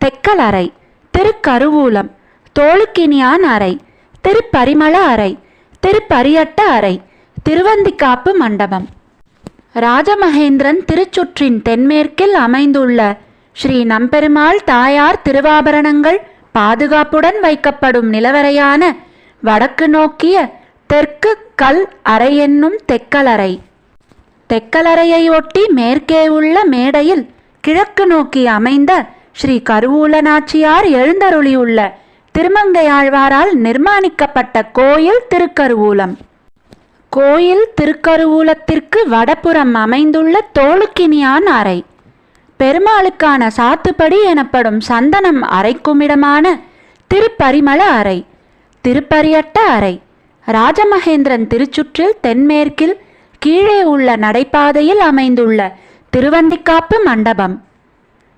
தெக்கல் அறை திருக்கருவூலம் தோளுக்கினியான் அறை திருப்பரிமள அறை திருப்பரியட்ட அறை திருவந்திக்காப்பு மண்டபம். ராஜமகேந்திரன் திருச்சுற்றின் தென்மேற்கில் அமைந்துள்ள ஸ்ரீ நம்பெருமாள் தாயார் திருவாபரணங்கள் பாதுகாப்புடன் வைக்கப்படும் நிலவறையான வடக்கு நோக்கிய தெற்கு கல் அறை என்னும் தெக்கலறை தெக்கலறையை ஒட்டி மேற்கே உள்ள மேடையில் கிழக்கு நோக்கி அமைந்த ஸ்ரீ கருவூல நாச்சியார் எழுந்தருளியுள்ள திருமங்கையாழ்வாரால் நிர்மாணிக்கப்பட்ட கோயில் திருக்கருவூலம். கோயில் திருக்கருவூலத்திற்கு வடபுறம் அமைந்துள்ள தோளுக்கினியான் அறை. பெருமாளுக்கான சாத்துப்படி எனப்படும் சந்தனம் அறைக்குமிடமான திருப்பரிமள அறை திருப்பரியட்ட அறை. ராஜமகேந்திரன் திருச்சுற்றில் தென்மேற்கில் கீழே உள்ள நடைபாதையில் அமைந்துள்ள திருவந்திக்காப்பு மண்டபம்.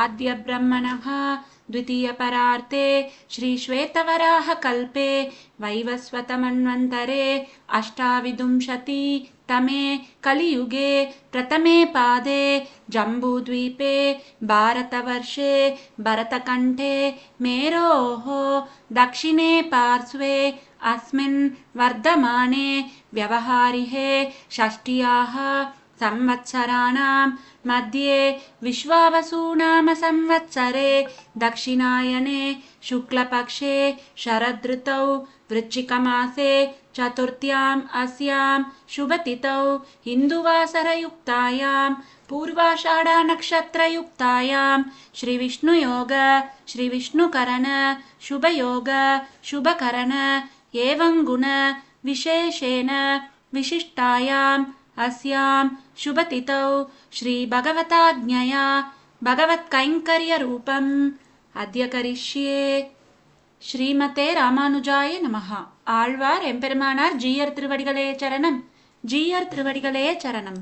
आद्यब्रह्मणः द्वितीयपरार्ते श्रीश्वेतवराहकल्पे वैवस्वतमन्वन्तरे अष्टाविंशति तमे कलियुगे प्रथमे पादे जम्बूद्वीपे भारतवर्षे भरतकण्ठे मेरोः दक्षिणे पार्श्वे अस्मिन् वर्धमाने व्यवहारिहे षष्ट्याः संवत्सराणां मध्ये विश्वावसूनाम संवत्सरे दक्षिणायने शुक्लपक्षे शरदृतौ वृश्चिकमासे चतुर्थ्याम् अस्यां शुभतिथौ हिन्दुवासरयुक्तायां पूर्वाषाढानक्षत्रयुक्तायां श्रीविष्णुयोग श्रीविष्णुकरण शुभयोग शुभकरण एवं गुण विशेषेण विशिष्टायाम् अस्यां शुभतिथौ श्रीभगवताज्ञया भगवत्कैङ्कर्यरूपम् अद्य करिष्ये ஸ்ரீமதே ராமானுஜாய நமஹா ஆழ்வார் எம்பெருமானார் ஜீயர் திருவடிகளே சரணம் ஜீயர் திருவடிகளே சரணம்